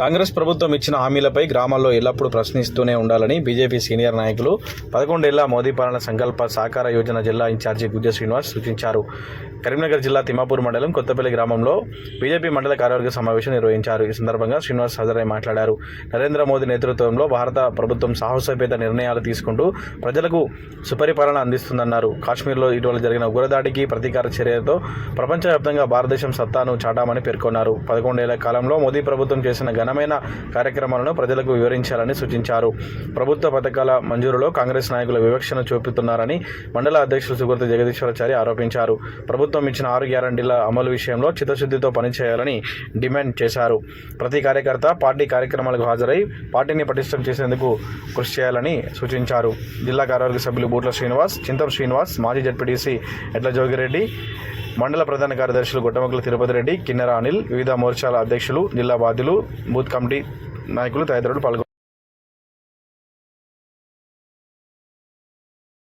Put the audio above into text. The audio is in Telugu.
కాంగ్రెస్ ప్రభుత్వం ఇచ్చిన హామీలపై గ్రామాల్లో ఎల్లప్పుడూ ప్రశ్నిస్తూనే ఉండాలని బీజేపీ సీనియర్ నాయకులు పదకొండేళ్ళ మోదీ పాలన సంకల్ప సాకార యోజన జిల్లా ఇన్ఛార్జి గుజ్జ శ్రీనివాస్ సూచించారు. కరీంనగర్ జిల్లా తిమ్మాపూర్ మండలం కొత్తపల్లి గ్రామంలో బీజేపీ మండల కార్యవర్గ సమావేశం నిర్వహించారు. ఈ సందర్భంగా శ్రీనివాస్ హాజరై మాట్లాడారు. నరేంద్ర మోదీ నేతృత్వంలో భారత ప్రభుత్వం సాహసోపేత నిర్ణయాలు తీసుకుంటూ ప్రజలకు సుపరిపాలన అందిస్తుందన్నారు. కాశ్మీర్లో ఇటీవల జరిగిన ఉగ్రదాడికి ప్రతీకార చర్యలతో ప్రపంచవ్యాప్తంగా భారతదేశం సత్తాను చాటామని పేర్కొన్నారు. పదకొండేళ్ళ కాలంలో మోదీ ప్రభుత్వం చేసిన ఘనమైన కార్యక్రమాలను ప్రజలకు వివరించాలని సూచించారు. ప్రభుత్వ పథకాల మంజూరులో కాంగ్రెస్ నాయకులు వివక్షను చూపుతున్నారని మండల అధ్యక్షులు సుగృతి జగదీశ్వరాచారి ఆరోపించారు. ప్రభుత్వం ఇచ్చిన ఆరు గ్యారంటీల అమలు విషయంలో చిత్తశుద్ధితో పనిచేయాలని డిమాండ్ చేశారు. ప్రతి కార్యకర్త పార్టీ కార్యక్రమాలకు హాజరై పార్టీని పటిష్టం చేసేందుకు కృషి చేయాలని సూచించారు. జిల్లా కార్యవర్గ సభ్యులు బూట్ల శ్రీనివాస్ చింతం శ్రీనివాస్ మాజీ జడ్పీటీసీ ఎడ్ల జోగిరెడ్డి మండల ప్రధాన కార్యదర్శులు గుట్టమకుల తిరుపతి రెడ్డి కిన్నెర అనిల్ వివిధ మోర్చాల అధ్యక్షులు జిల్లా బాధ్యులు బూత్ కమిటీ నాయకులు తదితరులు పాల్గొన్నారు.